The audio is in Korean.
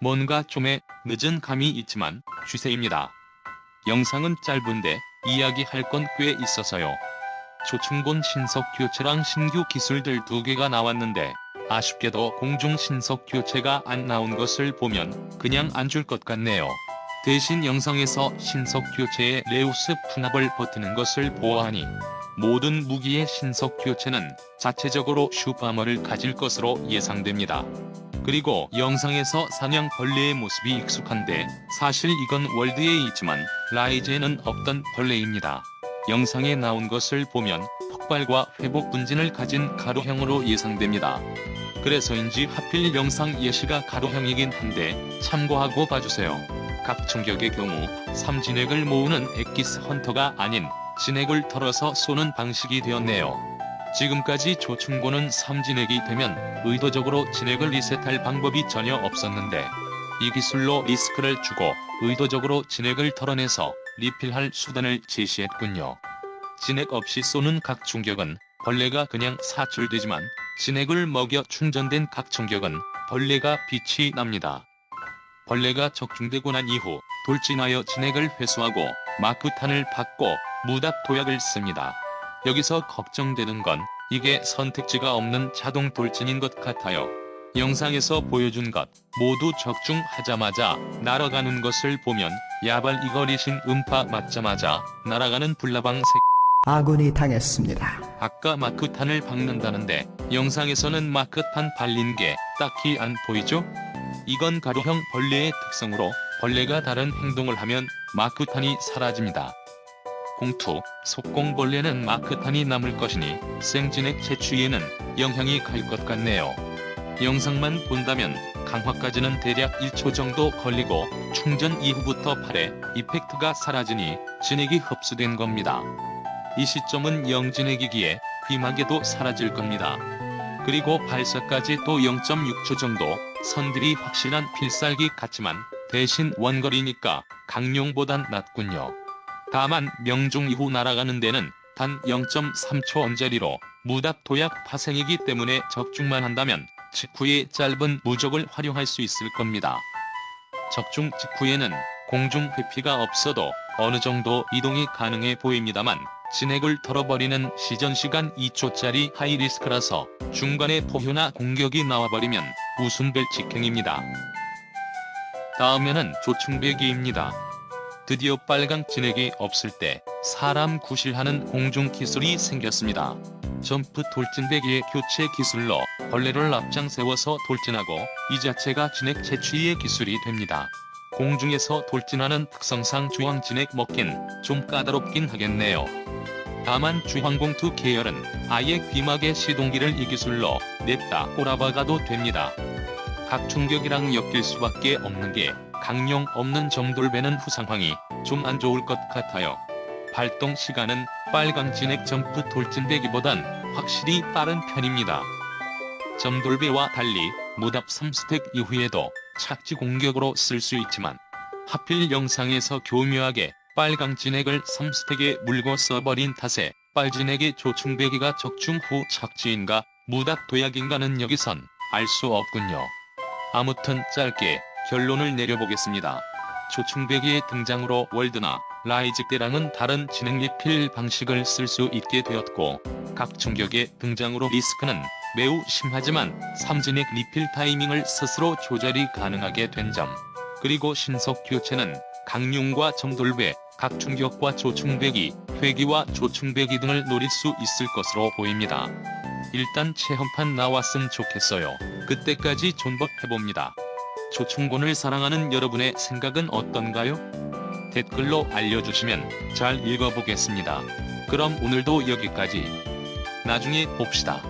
뭔가 좀의 늦은 감이 있지만 주세입니다. 영상은 짧은데 이야기할 건 꽤 있어서요. 조충곤 신석 교체랑 신규 기술들 두 개가 나왔는데 아쉽게도 공중 신석 교체가 안 나온 것을 보면 그냥 안 줄 것 같네요. 대신 영상에서 신석 교체의 레우스 풍압을 버티는 것을 보아하니 모든 무기의 신석 교체는 자체적으로 슈퍼머를 가질 것으로 예상됩니다. 그리고 영상에서 사냥 벌레의 모습이 익숙한데 사실 이건 월드에 있지만 라이즈에는 없던 벌레입니다. 영상에 나온 것을 보면 폭발과 회복 분진을 가진 가루형으로 예상됩니다. 그래서인지 하필 영상 예시가 가루형이긴 한데 참고하고 봐주세요. 각 충격의 경우 삼진액을 모으는 엑기스 헌터가 아닌 진액을 털어서 쏘는 방식이 되었네요. 지금까지 조충고는 삼진액이 되면 의도적으로 진액을 리셋할 방법이 전혀 없었는데 이 기술로 리스크를 주고 의도적으로 진액을 털어내서 리필할 수단을 제시했군요. 진액 없이 쏘는 각 충격은 벌레가 그냥 사출되지만 진액을 먹여 충전된 각 충격은 벌레가 빛이 납니다. 벌레가 적중되고 난 이후 돌진하여 진액을 회수하고 마크탄을 받고 무답 도약을 씁니다. 여기서 걱정되는 건 이게 선택지가 없는 자동 돌진인 것 같아요. 영상에서 보여준 것 모두 적중하자마자 날아가는 것을 보면 야발 이거리신 음파 맞자마자 날아가는 불나방 색 아군이 당했습니다. 아까 마크탄을 박는다는데 영상에서는 마크탄 발린 게 딱히 안 보이죠? 이건 가루형 벌레의 특성으로 벌레가 다른 행동을 하면 마크탄이 사라집니다. 공투, 속공벌레는 마크탄이 남을 것이니 생진액 채취에는 영향이 갈 것 같네요. 영상만 본다면 강화까지는 대략 1초 정도 걸리고 충전 이후부터 팔에 이펙트가 사라지니 진액이 흡수된 겁니다. 이 시점은 영진액이기에 귀마개도 사라질 겁니다. 그리고 발사까지 또 0.6초 정도 선들이 확실한 필살기 같지만 대신 원거리니까 강룡보단 낫군요. 다만 명중 이후 날아가는 데는 단 0.3초 언저리로 무답 도약 파생이기 때문에 적중만 한다면 직후의 짧은 무적을 활용할 수 있을 겁니다. 적중 직후에는 공중 회피가 없어도 어느 정도 이동이 가능해 보입니다만 진액을 털어버리는 시전시간 2초짜리 하이리스크라서 중간에 포효나 공격이 나와버리면 웃음벨 직행입니다. 다음에는 조충배기입니다. 드디어 빨강 진액이 없을 때 사람 구실하는 공중 기술이 생겼습니다. 점프 돌진배기의 교체 기술로 벌레를 앞장 세워서 돌진하고 이 자체가 진액 채취의 기술이 됩니다. 공중에서 돌진하는 특성상 주황 진액 먹긴 좀 까다롭긴 하겠네요. 다만 주황공투 계열은 아예 귀막의 시동기를 이 기술로 냅다 꼬라박아도 됩니다. 각 충격이랑 엮일 수밖에 없는 게 강령 없는 정돌배는 후상황이 좀 안 좋을 것 같아요. 발동 시간은 빨강 진액 점프 돌진배기보단 확실히 빠른 편입니다. 점돌배와 달리 무답 3스택 이후에도 착지 공격으로 쓸 수 있지만 하필 영상에서 교묘하게 빨강 진액을 3스택에 물고 써버린 탓에 빨진액의 조충배기가 적중 후 착지인가 무답 도약인가는 여기선 알 수 없군요. 아무튼 짧게 결론을 내려보겠습니다. 조충배기의 등장으로 월드나 라이즈 때랑은 다른 진행 리필 방식을 쓸 수 있게 되었고 각 충격의 등장으로 리스크는 매우 심하지만 삼진액 리필 타이밍을 스스로 조절이 가능하게 된 점. 그리고 신속 교체는 강융과 정돌배, 각 충격과 조충배기, 회기와 조충배기 등을 노릴 수 있을 것으로 보입니다. 일단 체험판 나왔으면 좋겠어요. 그때까지 존버 해봅니다. 조충곤을 사랑하는 여러분의 생각은 어떤가요? 댓글로 알려주시면 잘 읽어보겠습니다. 그럼 오늘도 여기까지. 나중에 봅시다.